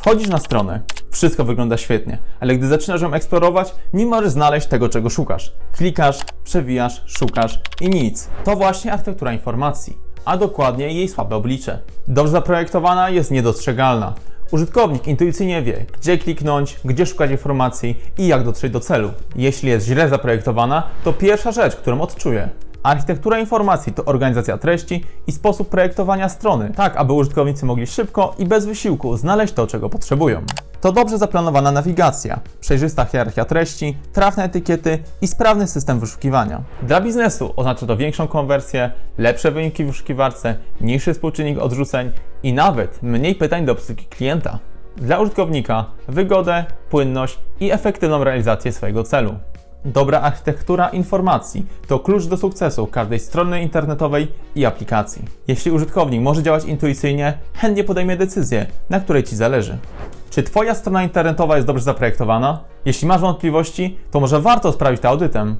Wchodzisz na stronę, wszystko wygląda świetnie, ale gdy zaczynasz ją eksplorować, nie możesz znaleźć tego, czego szukasz. Klikasz, przewijasz, szukasz i nic. To właśnie architektura informacji, a dokładnie jej słabe oblicze. Dobrze zaprojektowana jest niedostrzegalna. Użytkownik intuicyjnie wie, gdzie kliknąć, gdzie szukać informacji i jak dotrzeć do celu. Jeśli jest źle zaprojektowana, to pierwsza rzecz, którą odczuje. Architektura informacji to organizacja treści i sposób projektowania strony, tak aby użytkownicy mogli szybko i bez wysiłku znaleźć to, czego potrzebują. To dobrze zaplanowana nawigacja, przejrzysta hierarchia treści, trafne etykiety i sprawny system wyszukiwania. Dla biznesu oznacza to większą konwersję, lepsze wyniki w wyszukiwarce, niższy współczynnik odrzuceń i nawet mniej pytań do obsługi klienta. Dla użytkownika wygodę, płynność i efektywną realizację swojego celu. Dobra architektura informacji to klucz do sukcesu każdej strony internetowej i aplikacji. Jeśli użytkownik może działać intuicyjnie, chętnie podejmie decyzję, na której Ci zależy. Czy Twoja strona internetowa jest dobrze zaprojektowana? Jeśli masz wątpliwości, to może warto sprawdzić to audytem.